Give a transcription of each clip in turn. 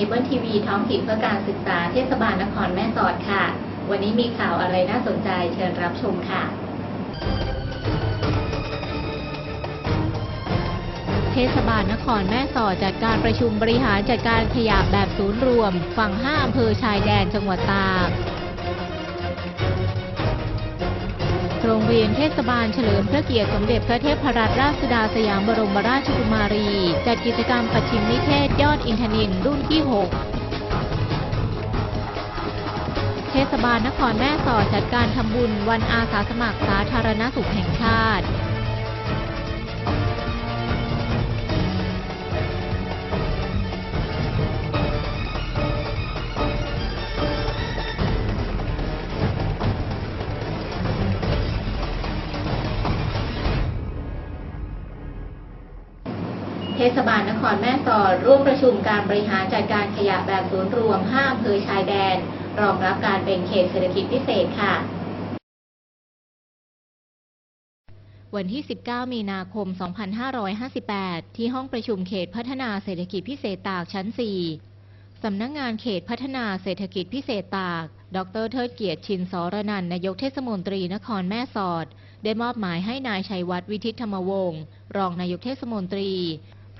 เคเบิลทีวีท้องถิ่นเพื่อการศึกษาเทศบาลนครแม่สอดค่ะ วันนี้มีข่าวอะไรน่าสนใจเชิญรับชมค่ะ เทศบาลนครแม่สอดจัดการประชุมบริหารจัดการขยะแบบศูนย์รวม ฝั่ง5อำเภอชายแดนจังหวัดตาก โรงเรียนเทศบาลเฉลิมพระเกียรติสมเด็จพระเทพรัตนราชสุดาสยามบรมราชกุมารี จัดกิจกรรมปัจฉิมนิเทศยอดอินทนินรุ่นที่ 6 เทศบาลนครแม่สอดจัดการทำบุญวันอาสาสมัครสาธารณสุขแห่งชาติ ศบาลนครแม่สอดร่วมประชุมการบริหารจัดการขยะแบบศูนย์รวม5อำเภอชายแดน รองรับการเป็นเขตเศรษฐกิจพิเศษค่ะ วันที่ 19 มีนาคม 2558 ที่ห้องประชุมเขตพัฒนาเศรษฐกิจพิเศษตากชั้น 4 สำนักงงานเขตพัฒนาเศรษฐกิจพิเศษตาก ดรเทิดเกียรติชินสรนันนายกเทศมนตรีนครแม่สอดได้มอบหมายให้นายชัยวัฒน์วิทิตธรรมวงศ์รองนายกเทศมนตรี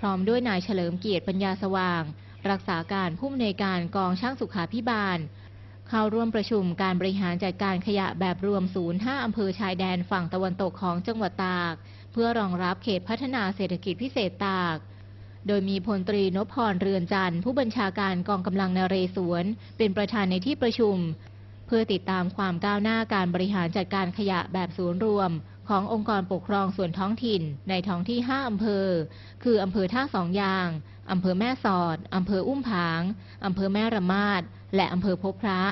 พร้อมด้วยนายเฉลิมเกียรติปัญญาสว่าง รักษาการผู้อำนวยการกองช่างสุขาพิบาล เข้าร่วมประชุมการบริหารจัดการขยะแบบรวมศูนย์5อำเภอชายแดนฝั่งตะวันตกของจังหวัดตาก เพื่อรองรับเขตพัฒนาเศรษฐกิจพิเศษตากโดยมีพลตรีนพพรเรือนจันทร์ผู้บัญชาการกองกำลังนเรศวร เป็นประธานในที่ประชุม เพื่อติดตามความก้าวหน้าการบริหารจัดการขยะแบบศูนย์รวม ขององค์กรปกครองส่วนท้องถิ่นในท้องที่ 5 อำเภอ คืออำเภอท่าสองยาง อำเภอแม่สอด อำเภออุ้มผาง อำเภอแม่ระมาด และอำเภอพบพระ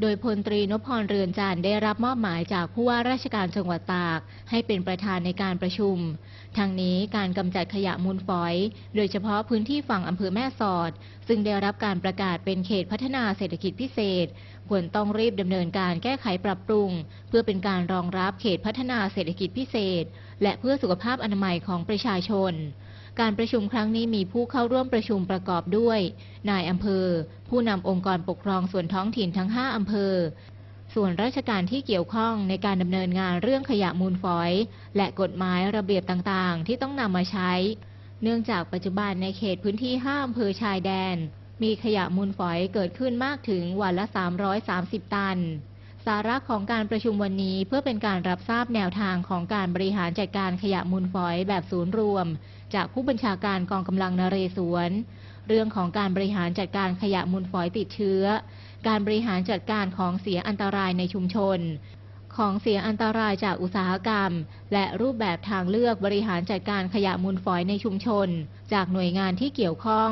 โดยพลตรีนพพรเรือนจันได้รับมอบหมายจากผู้ว่าราชการจังหวัดตาก ให้เป็นประธานในการประชุมทางนี้การกำจัดขยะมูลฝอย โดยเฉพาะพื้นที่ฝั่งอำเภอแม่สอด ซึ่งได้รับการประกาศเป็นเขตพัฒนาเศรษฐกิจพิเศษ ควรต้องรีบดำเนินการแก้ไขปรับปรุง เพื่อเป็นการรองรับเขตพัฒนาเศรษฐกิจพิเศษ และเพื่อสุขภาพอนามัยของประชาชน การประชุมครั้งนี้มีผู้เข้าร่วมประชุมประกอบด้วย นายอำเภอ ผู้นำองค์กรปกครองส่วนท้องถิ่นทั้ง 5 อำเภอ ส่วนราชการที่เกี่ยวข้องในการดำเนินงานเรื่องขยะมูลฝอย และกฎหมายระเบียบต่างๆ ที่ต้องนำมาใช้ เนื่องจากปัจจุบันในเขตพื้นที่ 5 อำเภอชายแดน มีขยะมูลฝอยเกิดขึ้นมากถึงวันละ 330 ตันสาระของการประชุมวันนี้เพื่อเป็นการรับทราบแนวทางของการบริหารจัดการขยะมูลฝอยแบบศูนย์รวม จากผู้บัญชาการกองกำลังนเรศวร เรื่องของการบริหารจัดการขยะมูลฝอยติดเชื้อ การบริหารจัดการของเสียอันตรายในชุมชน ของเสียอันตรายจากอุตสาหกรรม และรูปแบบทางเลือกบริหารจัดการขยะมูลฝอยในชุมชน จากหน่วยงานที่เกี่ยวข้อง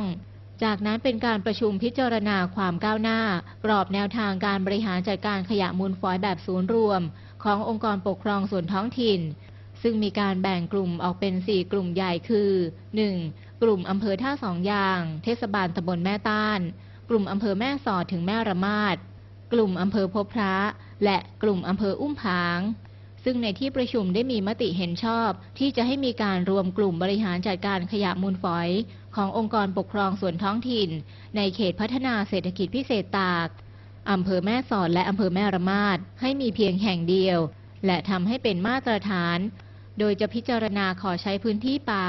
จากนั้นเป็นการประชุมพิจารณาความก้าวหน้า กรอบแนวทางการบริหารจัดการขยะมูลฝอยแบบศูนย์รวม ขององค์กรปกครองส่วนท้องถิ่น ซึ่งมีการแบ่งกลุ่มออกเป็น 4 กลุ่มใหญ่คือ 1. กลุ่มอำเภอท่าสองยาง เทศบาลตำบลแม่ต้าน กลุ่มอำเภอแม่สอดถึงแม่ระมาดกลุ่มอำเภอพบพระ และกลุ่มอำเภออุ้มผาง ซึ่งในที่ประชุมได้มีมติเห็นชอบ ที่จะให้มีการรวมกลุ่มบริหารจัดการขยะมูลฝอย ขององค์กรปกครองส่วนท้องถิ่น ในเขตพัฒนาเศรษฐกิจพิเศษตากอำเภอแม่สอดและอำเภอแม่ระมาดให้มีเพียงแห่งเดียว และทำให้เป็นมาตรฐาน โดยจะพิจารณาขอใช้พื้นที่ป่า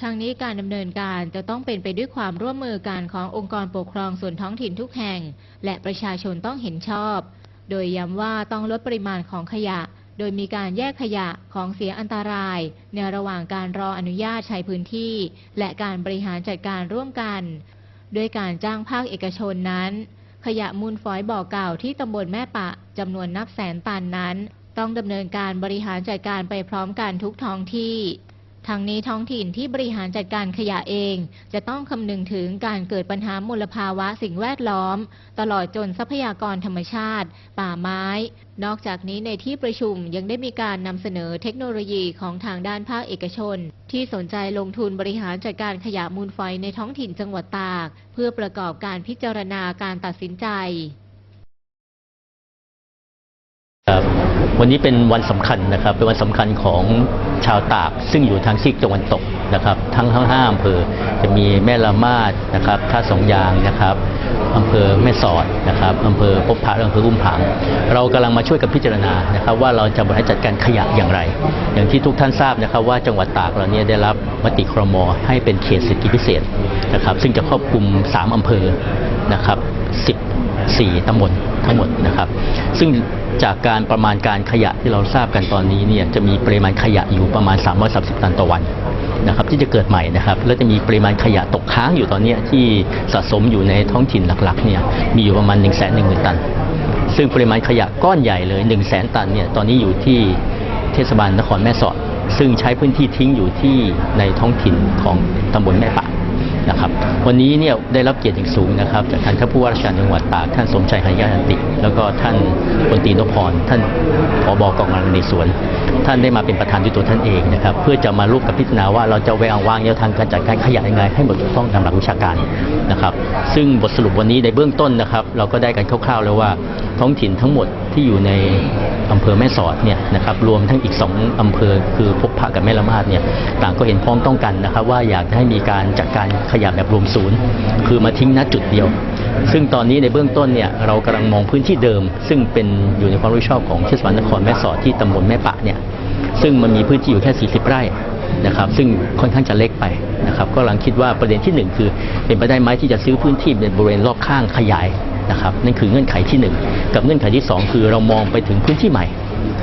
ทางนี้การดำเนินการจะต้องเป็นไปด้วยความร่วมมือกันขององค์กรปกครองส่วนท้องถิ่นทุกแห่ง และประชาชนต้องเห็นชอบ โดยย้ำว่าต้องลดปริมาณของขยะ โดยมีการแยกขยะของเสียอันตราย ในระหว่างการรออนุญาตใช้พื้นที่ และการบริหารจัดการร่วมกัน ด้วยการจ้างภาคเอกชนนั้นขยะมูลฝอยบ่อเก่าที่ตำบลแม่ปะจำนวนนับแสนตันนั้น ต้องดำเนินการบริหารจัดการไปพร้อมกันทุกท้องที่ทางนี้ท้องถิ่นที่บริหารจัดการขยะเอง จะต้องคำนึงถึงการเกิดปัญหามลภาวะสิ่งแวดล้อม ตลอดจนทรัพยากรธรรมชาติ ป่าไม้ นอกจากนี้ในที่ประชุมยังได้มีการนำเสนอเทคโนโลยีของทางด้านภาคเอกชน ที่สนใจลงทุนบริหารจัดการขยะมูลฝอยในท้องถิ่นจังหวัดตาก เพื่อประกอบการพิจารณาการตัดสินใจครับ วันนี้เป็นวันสำคัญนะครับ เป็นวันสำคัญของชาวตาก ซึ่งอยู่ทางซีกตะวันตกนะครับ ทั้งทั้งห้าอำเภอจะมีแม่ละมาดนะครับท่าสองยางนะครับอำเภอแม่สอดนะครับอำเภอพบพระและอำเภออุ้มผางเรากำลังมาช่วยกันพิจารณานะครับ ว่าเราจะบริหารจัดการขยะอย่างไร อย่างที่ทุกท่านทราบนะครับ ว่าจังหวัดตากเราเนี่ยได้รับมติครมให้เป็นเขตเศรษฐกิจพิเศษนะครับ ซึ่งจะครอบคลุมสามอำเภอนะครับ 14ตำบลทั้งหมดนะครับ ซึ่งจากการประมาณการขยะที่เราทราบกันตอนนี้เนี่ยจะมีปริมาณขยะอยู่ประมาณ 330 ตันต่อวันนะครับที่จะเกิดใหม่นะครับ แล้วจะมีปริมาณขยะตกค้างอยู่ตอนนี้ที่สะสมอยู่ในท้องถิ่นหลักๆเนี่ยมีอยู่ประมาณ 1 1 0 0 0 0 ตัน ซึ่งปริมาณขยะก้อนใหญ่เลย 1 0 0 0 0แตันเนี่ยตอนนี้อยู่ที่เทศบาลนครแม่สอด ซึ่งใช้พื้นที่ทิ้งอยู่ที่ในท้องถิ่นของตำบลแม่ปะ นะครับ วันนี้เนี่ยได้รับเกียรติอย่างสูงนะครับจากท่านผู้ว่าราชการจังหวัดตากท่านสมชัยหันยานันติ แล้วก็ท่านพลตีนพพรท่านผบกองกำลังในสวน ท่านได้มาเป็นประธานด้วยตัวท่านเองนะครับเพื่อจะมาร่วมกับพิจารณาว่าเราจะวางวางแนวทางการจัดการขยะยังไงให้หมดถูกต้องตามหลักวิชาการนะครับ ซึ่งบทสรุปวันนี้ในเบื้องต้นนะครับ เราก็ได้กันคร่าวๆแล้วว่าท้องถิ่นทั้งหมดที่อยู่ในอำเภอแม่สอดเนี่ยนะครับรวมทั้งอีก 2อำเภอคือพบพระกับแม่ละมาดเนี่ยต่างก็เห็นพ้องต้องกันนะครับ ว่าอยากให้มีการจัดการขยะแบบรวมศูนย์ คือมาทิ้งณจุดเดียว ซึ่งตอนนี้ในเบื้องต้นเนี่ยเรากำลังมองพื้นที่เดิม ซึ่งเป็นอยู่ในความรับผิดชอบของเทศบาลนครแม่สอดที่ตำบลแม่ปะเนี่ยซึ่งมันมีพื้นที่อยู่แค่ 40 ไร่นะครับซึ่งค่อนข้างจะเล็กไปนะครับก็กำลังคิดว่าประเด็นที่หนึ่งคือเป็นไปได้ไหมที่จะซื้อพื้นที่ในบริเวณรอบข้างขยาย นะครับนั่นคือเงื่อนไขที่หนึ่งกับเงื่อนไขที่สองคือเรามองไปถึงพื้นที่ใหม่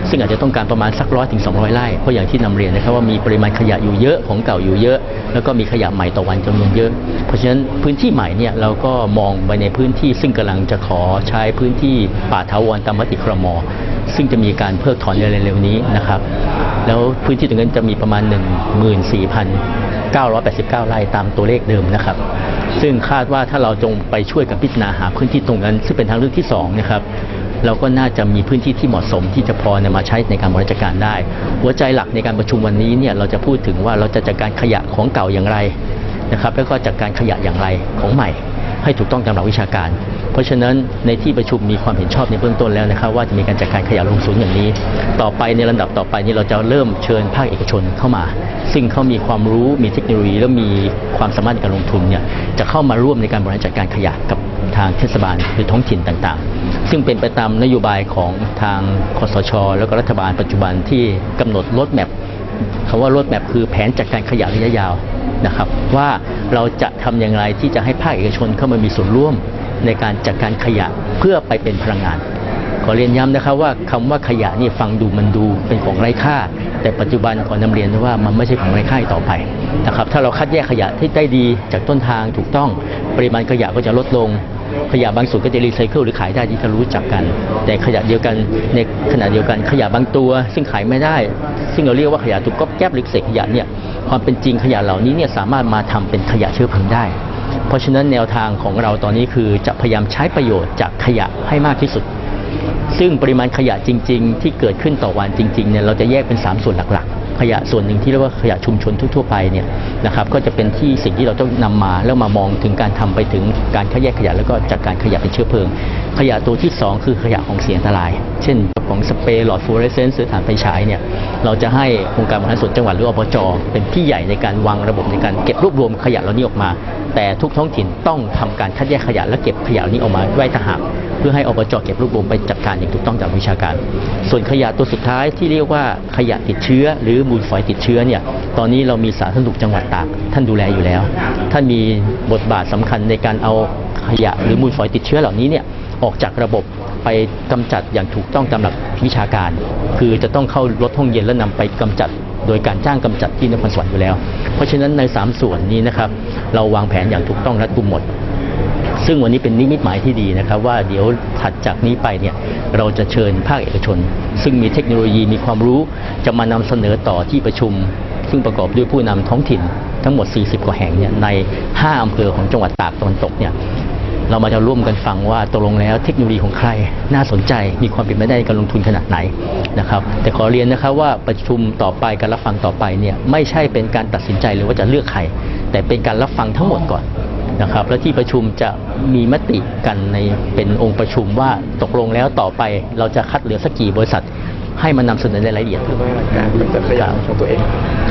ซึ่งอาจจะต้องการประมาณสักร้อยถึงสองไร่เพราะอย่างที่นำเรียนนะครับว่ามีปริมาณขยะอยู่เยอะของเก่าอยู่เยอะ แล้วก็มีขยะใหม่ต่อวันจำนวนเยอะ เพราะฉะนั้นพื้นที่ใหม่เนี่ยเราก็มองไปในพื้นที่ ซึ่งกำลังจะขอใช้พื้นที่ป่าถาวรตามมติครมซึ่งจะมีการเพิกถอนในเร็วๆนี้นะครับแล้วพื้นที่ตรงนั้นจะมีประมาณ 14,989 ไร่ตามตัวเลขเดิมนะครับ ซึ่งคาดว่าถ้าเราจงไปช่วยกับพิจารณาหาพื้นที่ตรงนั้น ซึ่งเป็นทางเลือกที่สองนะครับเราก็น่าจะมีพื้นที่ที่เหมาะสมที่จะพอนำมาใช้ในการบริหารจัดการได้ หัวใจหลักในการประชุมวันนี้เนี่ยเราจะพูดถึงว่าเราจะจัดการขยะของเก่าอย่างไรนะครับแล้วก็จัดการขยะอย่างไรของใหม่ ให้ถูกต้องตามหลักวิชาการ เพราะฉะนั้นในที่ประชุมมีความเห็นชอบในเบื้องต้นแล้วนะครับว่าจะมีการจัดการขยะลงศูนย์อย่างนี้ ต่อไปในลำดับต่อไปนี้เราจะเริ่มเชิญภาคเอกชนเข้ามา ซึ่งเขามีความรู้มีเทคโนโลยีและมีความสามารถในการลงทุนเนี่ยจะเข้ามาร่วมในการบริหารจัดการขยะกับทางเทศบาลหรือท้องถิ่นต่างๆ ซึ่งเป็นไปตามนโยบายของทางคสช แล้วก็รัฐบาลปัจจุบันที่กำหนดรถแมพ คำว่ารถแมพคือแผนจัดการขยะระยะยาวนะครับว่าเราจะทำอย่างไรที่จะให้ภาคเอกชนเข้ามามีส่วนร่วมในการจัดการขยะเพื่อไปเป็นพลังงาน ขอเรียนย้ำนะครับว่าคำว่าขยะนี่ฟังดูมันดูเป็นของไร้ค่า แต่ปัจจุบันขอนำเรียนว่ามันไม่ใช่ของไร้ค่าต่อไปนะครับถ้าเราคัดแยกขยะที่ได้ดีจากต้นทางถูกต้องปริมาณขยะก็จะลดลง ขยะบางส่วนก็จะรีไซเคิลหรือขายได้ที่จะรู้จักกัน แต่ขยะเดียวกันในขณะเดียวกันขยะบางตัว ซึ่งขายไม่ได้ ซึ่งเราเรียกว่าขยะตุกก๊อบแก๊บหรือเศษขยะเนี่ยความเป็นจริงขยะเหล่านี้เนี่ยสามารถมาทำเป็นขยะเชื้อเพลิงได้ เพราะฉะนั้นแนวทางของเราตอนนี้คือจะพยายามใช้ประโยชน์จากขยะให้มากที่สุด ซึ่งปริมาณขยะจริง ๆ ที่เกิดขึ้นต่อวันจริงๆเนี่ยเราจะแยกเป็น 3 ส่วนหลักๆ ขยะส่วนหนึ่งที่เรียกว่าขยะชุมชนทั่วๆไปเนี่ยนะครับก็จะเป็นที่สิ่งที่เราต้องนำมาแล้วมามองถึงการทำไปถึงการคัดแยกขยะแล้วก็จัดการขยะเป็นเชื้อเพลิง ขยะตัวที่ 2 คือขยะของเสียงอันตราย เช่นของสเปรย์หลอดฟลูออเรสเซนซ์หรือถ่านไฟฉายเนี่ยเราจะให้องค์การบริหารส่วนจังหวัดหรืออบจเป็นที่ใหญ่ในการวางระบบในการเก็บรวบรวมขยะเหล่านี้ออกมา แต่ทุกท้องถิ่นต้องทำการคัดแยกขยะและเก็บขยะเหล่านี้ออกมาไว้ต่าหาก เพื่อให้อบจเก็บรวบรวมไปจัดการอย่างถูกต้องตามวิชาการ ส่วนขยะตัวสุดท้ายที่เรียกว่าขยะติดเชื้อ หรือมูลฝอยติดเชื้อเนี่ยตอนนี้เรามีสาธารณสุขจังหวัดตากท่านดูแลอยู่แล้ว ท่านมีบทบาทสำคัญในการเอาขยะหรือมูลฝอยติดเชื้อเหล่านี้เนี่ยออกจากระบบไปกำจัดอย่างถูกต้องตามหลักวิชาการ คือจะต้องเข้ารถห้องเย็นแล้วนำไปกำจัดโดยการจ้างกำจัดที่นครสวรรค์อยู่แล้ว เพราะฉะนั้นในสามส่วนนี้นะครับ เราวางแผนอย่างถูกต้องรัดกุมหมด ซึ่งวันนี้เป็นนิมิตหมายที่ดีนะครับว่าเดี๋ยวถัดจากนี้ไปเนี่ยเราจะเชิญภาคเอกชน ซึ่งมีเทคโนโลยีมีความรู้จะมานำเสนอต่อที่ประชุม ซึ่งประกอบด้วยผู้นำท้องถิ่นทั้งหมด 40 กว่าแห่งเนี่ยใน 5 อำเภอของจังหวัดตากตะวันตกเนี่ยเรามาจะร่วมกันฟังว่าตกลงแล้วเทคโนโลยีของใครน่าสนใจมีความเป็นไปได้ในการลงทุนขนาดไหนนะครับแต่ขอเรียนนะครับว่าประชุมต่อไปการรับฟังต่อไปเนี่ยไม่ใช่เป็นการตัดสินใจเลยว่าจะเลือกใคร แต่เป็นการรับฟังทั้งหมดก่อน นะครับ และที่ประชุมจะมีมติกันในเป็นองค์ประชุมว่าตกลงแล้วต่อไปเราจะคัดเหลือสักกี่บริษัท ให้มานำเสนอในรายละเอียดเพื่อว่าการกำจัดขยะของตัวเอง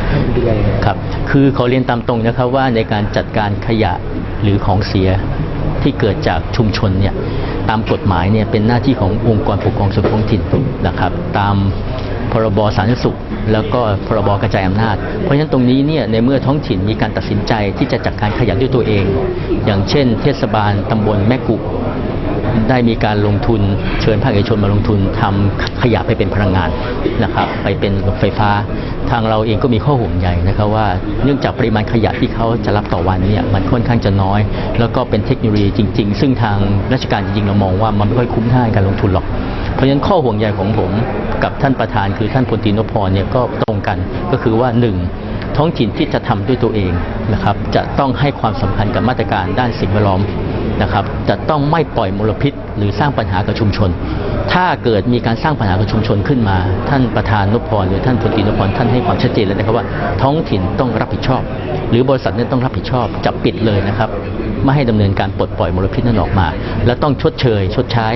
ให้ดูแลครับคือขอเรียนตามตรงนะครับว่าในการจัดการขยะหรือของเสียที่เกิดจากชุมชนเนี่ยตามกฎหมายเนี่ยเป็นหน้าที่ขององค์กรปกครองส่วนท้องถิ่นนะครับ ตาม พรบสาธารณสุข แล้วก็พรบกระจายอำนาจ เพราะฉะนั้นตรงนี้เนี่ยในเมื่อท้องถิ่นมีการตัดสินใจที่จะจัดการขยะด้วยตัวเอง อย่างเช่น เทศบาลตำบลแม่กุได้มีการลงทุนเชิญภาคเอกชนมาลงทุนทำขยะไปเป็นพลังงานนะครับไปเป็นไฟฟ้า ทางเราเองก็มีข้อห่วงใยนะครับว่าเนื่องจากปริมาณขยะที่เขาจะรับต่อวันเนี่ยมันค่อนข้างจะน้อย แล้วก็เป็นเทคโนโลยีจริง ๆ ซึ่งทางราชการจริงๆเรามองว่ามันไม่ค่อยคุ้มค่าในการลงทุนหรอก เพราะฉะนั้นข้อห่วงใยของผมกับท่านประธานคือท่านพลตรีนพพรเนี่ยก็ตรงกันก็คือว่าหนึ่งท้องถิ่นที่จะทำด้วยตัวเองนะครับจะต้องให้ความสำคัญกับมาตรการด้านสิ่งแวดล้อมนะครับจะต้องไม่ปล่อยมลพิษ หรือสร้างปัญหากับชุมชน ถ้าเกิดมีการสร้างปัญหากับชุมชนขึ้นมา ท่านประธานนพพรหรือท่านพลตรีนพพรท่านให้ความชัดเจนเลยนะครับว่า ท้องถิ่นต้องรับผิดชอบ หรือบริษัทนี่ต้องรับผิดชอบจับปิดเลยนะครับไม่ให้ดำเนินการปลดปล่อยมลพิษนั้นออกมา และต้องชดเชย ชดใช้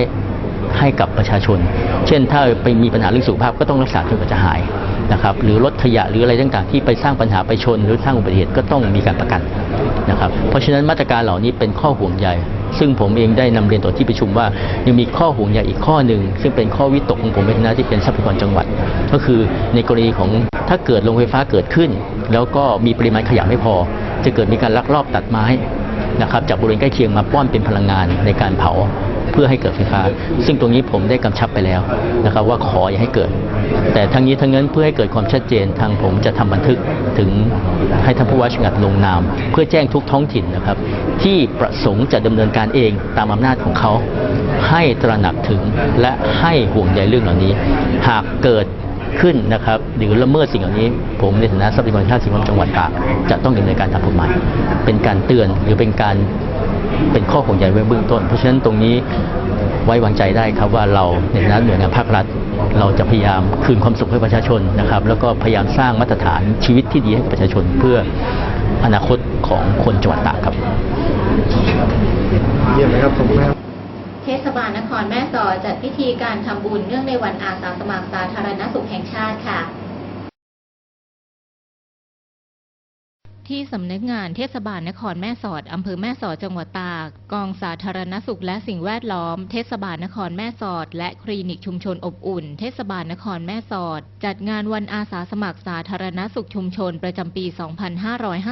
ให้กับประชาชน เช่นถ้าไปมีปัญหาเรื่องสุขภาพก็ต้องรักษาจนกว่าจะหายนะครับหรือลดขยะหรืออะไรต่างๆ ที่ไปสร้างปัญหาไปชน หรือสร้างอุบัติเหตุก็ต้องมีการประกันนะครับเพราะฉะนั้นมาตรการเหล่านี้เป็นข้อห่วงใยซึ่งผมเองได้นำเรียนต่อที่ประชุมว่ายังมีข้อห่วงใยอีกข้อหนึ่ง ซึ่งเป็นข้อวิตกของผมในฐานะที่เป็นทรัพยากรจังหวัด ก็คือในกรณีของถ้าเกิดโรงไฟฟ้าเกิดขึ้น แล้วก็มีปริมาณขยะไม่พอ จะเกิดมีการลักลอบตัดไม้นะครับจากบริเวณใกล้เคียงมาป้อนเป็นพลังงานในการเผา เพื่อให้เกิดไฟฟ้า ซึ่งตรงนี้ผมได้กำชับไปแล้วนะครับว่าขออย่าให้เกิด แต่ทั้งนี้ทั้งนั้นเพื่อให้เกิดความชัดเจนทางผมจะทำบันทึกถึงให้ท่านผู้ว่าชการลงนาม เพื่อแจ้งทุกท้องถิ่นนะครับ ที่ประสงค์จะดำเนินการเองตามอำนาจของเขา ให้ตระหนักถึงและให้ห่วงใยเรื่องเหล่านี้ หากเกิดขึ้นนะครับหรือละเมิดสิ่งเหล่านี้ ผมในฐานะทรัพยากรชาติสิ่งแวดล้อมจังหวัดตากจะต้องดำเนินการตามกฎหมาย เป็นการเตือนหรือเป็นการ เป็นข้อห่วงใยไว้เบื้องต้น เพราะฉะนั้นตรงนี้ไว้วางใจได้ครับว่าเราในฐานะหน่วยงานภาครัฐ เราจะพยายามคืนความสุขให้ประชาชนนะครับ แล้วก็พยายามสร้างมาตรฐานชีวิตที่ดีให้กับประชาชนเพื่ออนาคตของคนจังหวัดตากครับเยี่ยมเลยครับขอบคุณมากเทศบาลนครแม่สอดจัดพิธีการทำบุญเนื่องในวันอาสาสมัครสาธารณสุขแห่งชาติค่ะ ที่สำนักงานเทศบาลนครแม่สอดอำเภอแม่สอดจังหวัดตาก กองสาธารณสุขและสิ่งแวดล้อม เทศบาลนครแม่สอด และคลินิกชุมชนอบอุ่น เทศบาลนครแม่สอด จัดงานวันอาสาสมัครสาธารณสุขชุมชนประจำปี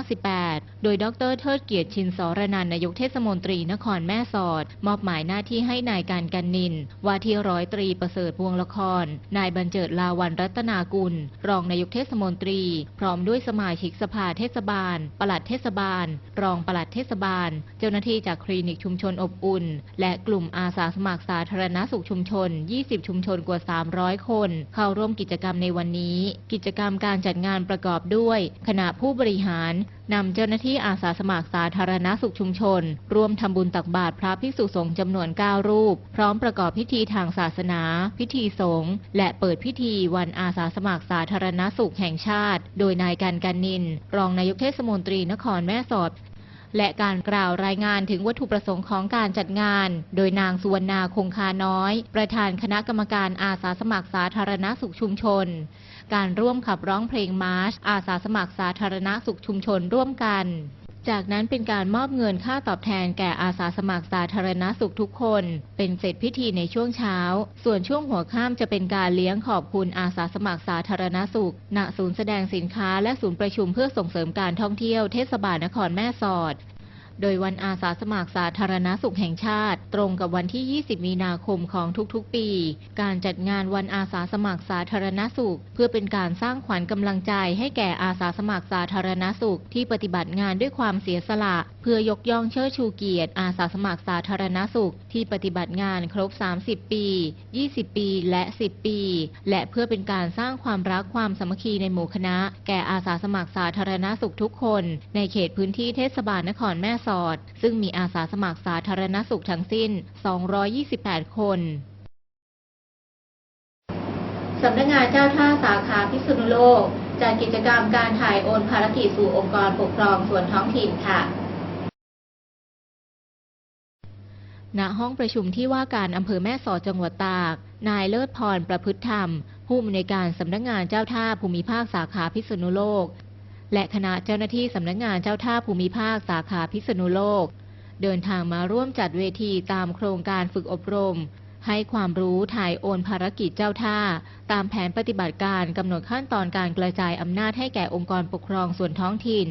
2558 โดยดรเทิดเกียรติชินสรนันนายกเทศมนตรีนครแม่สอด มอบหมายหน้าที่ให้นายการกันนิน ว่าที่ร้อยตรีประเสริฐพวงละคร นายบรรเจิดลาวันรัตนากุล รองนายกเทศมนตรี พร้อมด้วยสมาชิกสภาเทศบาลปลัดเทศบาล รองปลัดเทศบาล เจ้าหน้าที่จากคลินิกชุมชนอบอุ่น และกลุ่มอาสาสมัครสาธารณสุขชุมชน 20 ชุมชนกว่า 300 คน เข้าร่วมกิจกรรมในวันนี้ กิจกรรมการจัดงานประกอบด้วย คณะผู้บริหารนำเจ้าหน้าที่อาสาสมัครสาธารณสุขชุมชน ร่วมทำบุญตักบาตรพระภิกษุสงฆ์จำนวน 9 รูป พร้อมประกอบพิธีทางศาสนา พิธีสงฆ์และเปิดพิธีวันอาสาสมัครสาธารณสุขแห่งชาติ โดยนายกันกันนิน รองนายกเทศมนตรีนครแม่สอด และการกล่าวรายงานถึงวัตถุประสงค์ของการจัดงาน โดยนางสุวรรณาคงคาน้อย ประธานคณะกรรมการอาสาสมัครสาธารณสุขชุมชน การร่วมขับร้องเพลงมาร์ชอาสาสมัครสาธารณสุขชุมชนร่วมกัน จากนั้นเป็นการมอบเงินค่าตอบแทนแก่อาสาสมัครสาธารณสุขทุกคน เป็นเสร็จพิธีในช่วงเช้า ส่วนช่วงหัวค่ำจะเป็นการเลี้ยงขอบคุณอาสาสมัครสาธารณสุข ณ ศูนย์แสดงสินค้าและศูนย์ประชุมเพื่อส่งเสริมการท่องเที่ยวเทศบาลนครแม่สอด โดยวันอาสาสมัครสาธารณสุขแห่งชาติ ตรงกับวันที่ 20 มีนาคมของทุกๆ ปี การจัดงานวันอาสาสมัครสาธารณสุข เพื่อเป็นการสร้างขวัญกำลังใจให้แก่อาสาสมัครสาธารณสุขที่ปฏิบัติงานด้วยความเสียสละ พื่อยกย่องเชิดชูเกียรติ อาสาสมัครสาธารณสุข ที่ปฏิบัติงานครบ 30 ปี 20 ปี และ 10 ปี และเพื่อเป็นการสร้างความรักความสามัคคีในหมู่คณะ แก่อาสาสมัครสาธารณสุขทุกคน ในเขตพื้นที่เทศบาลนครแม่สอด ซึ่งมีอาสาสมัครสาธารณสุขทั้งสิ้น 228 คนสำนักงานเจ้าท่าสาขาพิษณุโลกจัดกิจกรรมการถ่ายโอนภารกิจสู่องค์กรปกครองส่วนท้องถิ่นค่ะ ณห้องประชุมที่ว่าการอำเภอแม่สอดจังหวัดตาก นายเลิศพรประพฤติธรรม ผู้อำนวยการสำนักงานเจ้าท่าภูมิภาคสาขาพิษณุโลก และคณะเจ้าหน้าที่สำนักงานเจ้าท่าภูมิภาคสาขาพิษณุโลก เดินทางมาร่วมจัดเวทีตามโครงการฝึกอบรม ให้ความรู้ถ่ายโอนภารกิจเจ้าท่า ตามแผนปฏิบัติการกำหนดขั้นตอนการกระจายอำนาจให้แก่องค์กรปกครองส่วนท้องถิ่น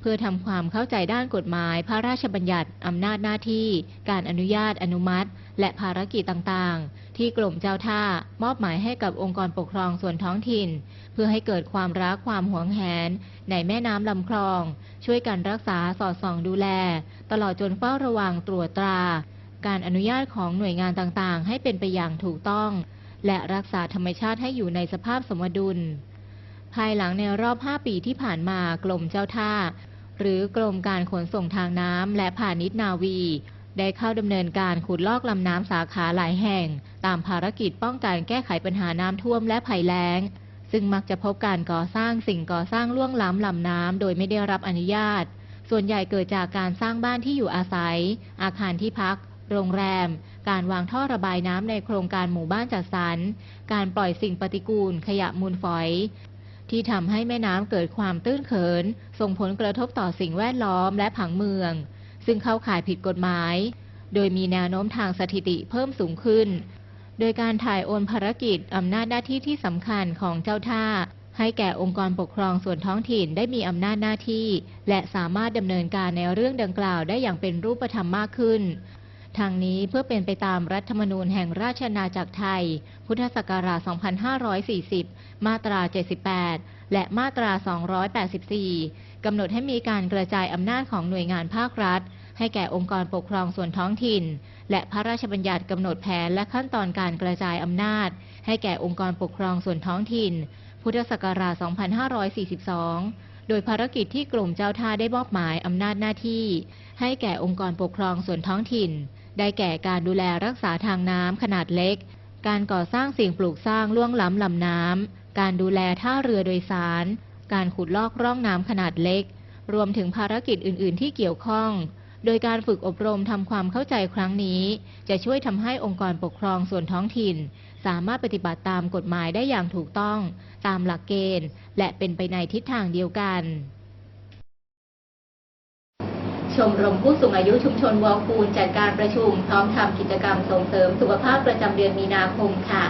เพื่อทำความเข้าใจด้านกฎหมาย พระราชบัญญัติอำนาจหน้าที่ การอนุญาตอนุมัติ และภารกิจต่างๆ ที่กรมเจ้าท่ามอบหมายให้กับองค์กรปกครองส่วนท้องถิ่น เพื่อให้เกิดความรักความหวงแหน ในแม่น้ำลำคลอง ช่วยกันรักษาสอดส่องดูแล ตลอดจนเฝ้าระวังตรวจตรา การอนุญาตของหน่วยงานต่างๆ ให้เป็นไปอย่างถูกต้อง และรักษาธรรมชาติให้อยู่ในสภาพสมดุล ภายหลังในรอบ 5 ปีที่ผ่านมากรมเจ้าท่า หรือกรมการขนส่งทางน้ำและพาณิชย์นาวี ได้เข้าดำเนินการขุดลอกลำน้ำสาขาหลายแห่ง ตามภารกิจป้องกันแก้ไขปัญหาน้ำท่วมและภัยแล้ง ซึ่งมักจะพบการก่อสร้างสิ่งก่อสร้างล่วงล้ำลำน้ำโดยไม่ได้รับอนุญาต ส่วนใหญ่เกิดจากการสร้างบ้านที่อยู่อาศัย อาคารที่พัก โรงแรม การวางท่อระบายน้ำในโครงการหมู่บ้านจัดสรร การปล่อยสิ่งปฏิกูล ขยะมูลฝอย ที่ทำให้แม่น้ำเกิดความตื้นเขิน ส่งผลกระทบต่อสิ่งแวดล้อมและผังเมือง ซึ่งเข้าข่ายผิดกฎหมาย โดยมีแนวโน้มทางสถิติเพิ่มสูงขึ้น โดยการถ่ายโอนภารกิจอำนาจหน้าที่ที่สำคัญของเจ้าท่า ให้แก่องค์กรปกครองส่วนท้องถิ่นได้มีอำนาจหน้าที่ และสามารถดำเนินการในเรื่องดังกล่าวได้อย่างเป็นรูปธรรมมากขึ้น ทางนี้เพื่อเป็นไปตามรัฐธรรมนูญแห่งราชอาณาจักรไทย พุทธศักราช 2540 มาตรา 78 และมาตรา 284 กำหนดให้มีการกระจายอำนาจของหน่วยงานภาครัฐ ให้แก่องค์กรปกครองส่วนท้องถิ่น และพระราชบัญญัติกำหนดแผนและขั้นตอนการกระจายอำนาจ ให้แก่องค์กรปกครองส่วนท้องถิ่น พุทธศักราช 2542โดยภารกิจที่กรมเจ้าท่าได้มอบหมายอำนาจหน้าที่ ให้แก่องค์กรปกครองส่วนท้องถิ่น ได้แก่การดูแลรักษาทางน้ำขนาดเล็ก การก่อสร้างสิ่งปลูกสร้างล่วงล้ำลำน้ำ การดูแลท่าเรือโดยสาร การขุดลอกร่องน้ำขนาดเล็ก รวมถึงภารกิจอื่น ๆ ที่เกี่ยวข้อง โดยการฝึกอบรมทำความเข้าใจครั้งนี้ จะช่วยทำให้องค์กรปกครองส่วนท้องถิ่น สามารถปฏิบัติตามกฎหมายได้อย่างถูกต้อง ตามหลักเกณฑ์ และเป็นไปในทิศทางเดียวกัน ชมรมผู้สูงอายุชุมชนวอลคูนจัดการประชุมพร้อมทำกิจกรรมส่งเสริมสุขภาพประจำเดือนมีนาคมค่ะ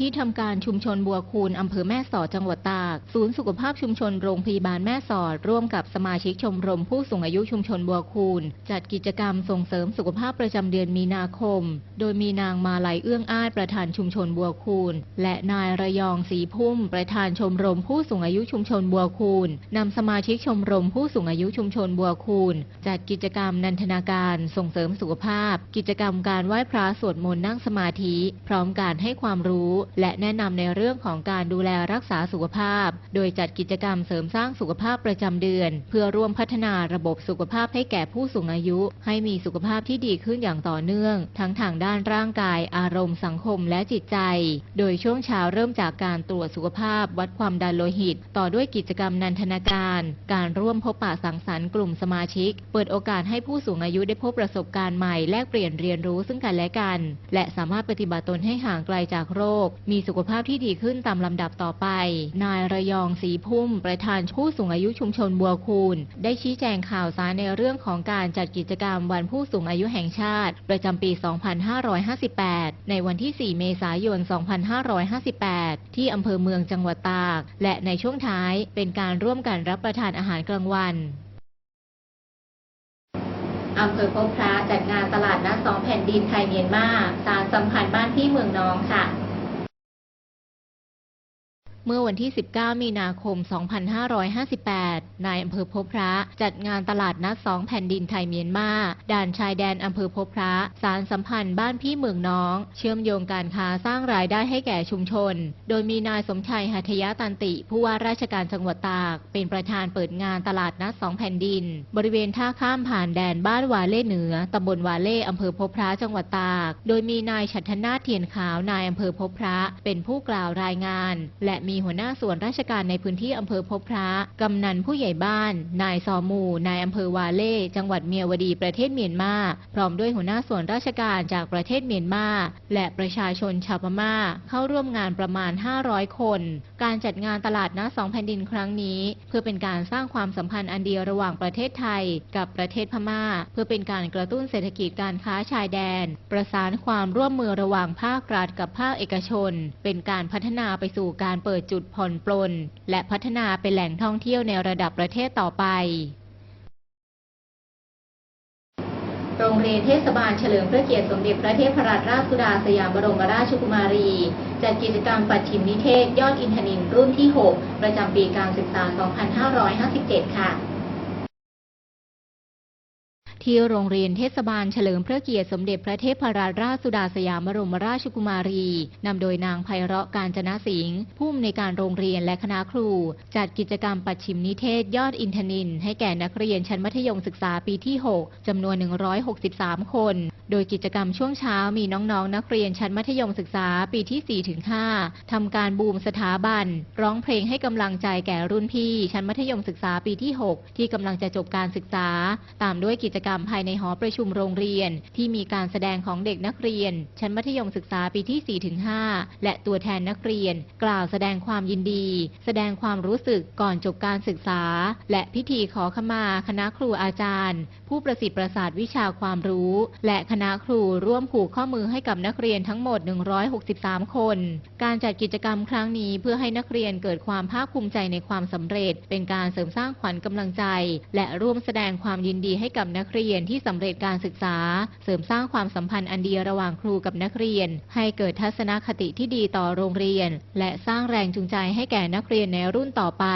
ที่ทำการชุมชนบัวคูนอำเภอแม่สอดจังหวัดตาก ศูนย์สุขภาพชุมชนโรงพยาบาลแม่สอด ร่วมกับสมาชิกชมรมผู้สูงอายุชุมชนบัวคูนจัดกิจกรรมส่งเสริมสุขภาพประจำเดือนมีนาคม โดยมีนางมาลัยเอื้องอ้ายประธานชุมชนบัวคูนและนายระยองศรีพุ่ม ประธานชมรมผู้สูงอายุชุมชนบัวคูนนำสมาชิกชมรมผู้สูงอายุชุมชนบัวคูนจัดกิจกรรมนันทนาการส่งเสริมสุขภาพ กิจกรรมการไหว้พระสวดมนต์นั่งสมาธิ พร้อมการให้ความรู้และแนะนำในเรื่องของการดูแลรักษาสุขภาพ โดยจัดกิจกรรมเสริมสร้างสุขภาพประจำเดือน เพื่อร่วมพัฒนาระบบสุขภาพให้แก่ผู้สูงอายุ ให้มีสุขภาพที่ดีขึ้นอย่างต่อเนื่อง ทั้งทางด้านร่างกาย อารมณ์สังคมและจิตใจ โดยช่วงเช้าเริ่มจากการตรวจสุขภาพ วัดความดันโลหิต ต่อด้วยกิจกรรมนันทนาการ การร่วมพบปะสังสรรค์กลุ่มสมาชิก เปิดโอกาสให้ผู้สูงอายุได้พบประสบการณ์ใหม่แลกเปลี่ยนเรียนรู้ซึ่งกันและกัน และสามารถปฏิบัติตนให้ห่างไกลจากโรคมีสุขภาพที่ดีขึ้นตามลำดับต่อไป นายระยองศรีพุ่ม ประธานผู้สูงอายุชุมชนบัวคูนได้ชี้แจงข่าวสารในเรื่องของการจัดกิจกรรมวันผู้สูงอายุแห่งชาติ ประจำปี 2558 ในวันที่ 4 เมษายน 2558 ที่อำเภอเมืองจังหวัดตาก และในช่วงท้ายเป็นการร่วมกันรับประทานอาหารกลางวันอำเภอพบพระจัดงานตลาดนัดสองแผ่นดินไทยเมียนมาสารสัมพันธ์บ้านพี่เมืองน้องค่ะ เมื่อวันที่ 19 มีนาคม 2558 นายอำเภอพบพระ จัดงานตลาดนัดสองแผ่นดินไทยเมียนมา ด่านชายแดนอำเภอพบพระ สารสัมพันธ์บ้านพี่เมืองน้อง เชื่อมโยงการค้าสร้างรายได้ให้แก่ชุมชน โดยมีนายสมชัยหัทยตันติ ผู้ว่าราชการจังหวัดตาก เป็นประธานเปิดงานตลาดนัดสองแผ่นดิน บริเวณท่าข้ามผ่านแดนบ้านวาเล่เหนือตำบลวาเล่อำเภอพบพระจังหวัดตาก โดยมีนายชัทนาเทียนขาว นายอำเภอพบพระ เป็นผู้กล่าวรายงาน และมีหัวหน้าส่วนราชการในพื้นที่อำเภอพบพระ กำนันผู้ใหญ่บ้าน นายซอมู นายอำเภอวาเล่ จังหวัดเมียวดีประเทศเมียนมา พร้อมด้วยหัวหน้าส่วนราชการจากประเทศเมียนมา และประชาชนชาวพม่า เข้าร่วมงานประมาณ 500 คน การจัดงานตลาดน้าสองแผ่นดินครั้งนี้ เพื่อเป็นการสร้างความสัมพันธ์อันเดียวระหว่างประเทศไทย กับประเทศพม่า เพื่อเป็นการกระตุ้นเศรษฐกิจการค้าชายแดน ประสานความร่วมมือระหว่างภาครัฐกับภาคเอกชน เป็นการพัฒนาไปสู่การเปิดจุดผ่อนปลน และพัฒนาเป็นแหล่งท่องเที่ยวในระดับประเทศต่อไป โรงเรียนเทศบาลเฉลิมพระเกียรติสมเด็จพระเทพรัตนราชสุดาสยามบรมราชกุมารี จัดกิจกรรมปัดชิมนิเทศ ยอดอินทนินรุ่นที่ 6 ประจำปีการศึกษา 2557 ค่ะ ที่โรงเรียนเทศบาลเฉลิมพระเกียรติสมเด็จพระเทพรัตนราชสุดาสยามบรมราชกุมารี นำโดยนางไพเราะการจนะสิงห์ผู้อำนวยการโรงเรียนและคณะครู จัดกิจกรรมปัดชิมนิเทศยอดอินทนิน ให้แก่นักเรียนชั้นมัธยมศึกษาปีที่ 6 จำนวน 163 คน โดยกิจกรรมช่วงเช้ามีน้องๆนักเรียนชั้นมัธยมศึกษาปีที่ 4-5 ทำการบูมสถาบัน ร้องเพลงให้กำลังใจแก่รุ่นพี่ ชั้นมัธยมศึกษาปีที่ 6 ที่กำลังจะจบการศึกษา ตามด้วยกิจกรรมภายในหอประชุมโรงเรียน ที่มีการแสดงของเด็กนักเรียน ชั้นมัธยมศึกษาปีที่ 4-5 และตัวแทนนักเรียน กล่าวแสดงความยินดี แสดงความรู้สึกก่อนจบการศึกษา และพิธีขอขมาคณะครูอาจารย์ ผู้ประสิทธิ์ประสาทวิชาความรู้ และคณะครูร่วมผูกข้อมือให้กับนักเรียนทั้งหมด 163 คน การจัดกิจกรรมครั้งนี้เพื่อให้นักเรียนเกิดความภาคภูมิใจในความสำเร็จ เป็นการเสริมสร้างขวัญกำลังใจ และร่วมแสดงความยินดีให้กับนักเรียนที่สำเร็จการศึกษา เสริมสร้างความสัมพันธ์อันดีระหว่างครูกับนักเรียน ให้เกิดทัศนคติที่ดีต่อโรงเรียน และสร้างแรงจูงใจให้แก่นักเรียนในรุ่นต่อไป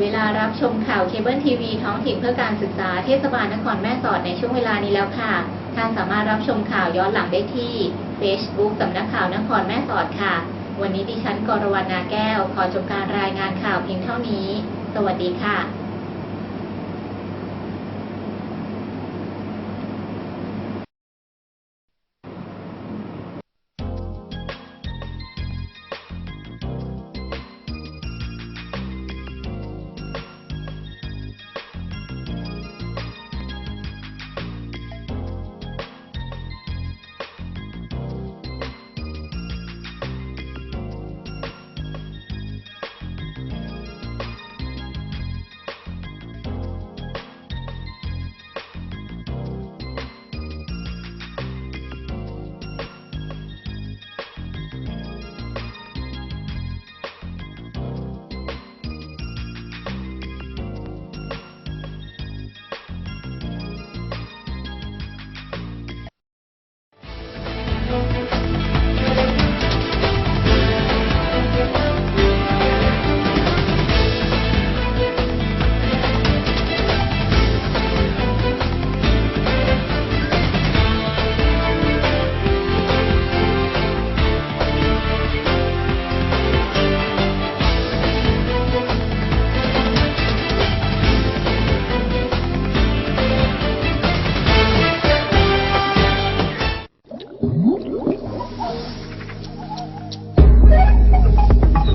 เวลารับชมข่าวเคเบิลทีวีท้องถิ่นเพื่อการศึกษาเทศบาลนครแม่สอดในช่วงเวลานี้แล้วค่ะ ท่านสามารถรับชมข่าวย้อนหลังได้ที่ Facebook สำนักข่าวนครแม่สอดค่ะ วันนี้ดิฉันกรวรรณาแก้ว ขอจบการรายงานข่าวเพียงเท่านี้ สวัสดีค่ะ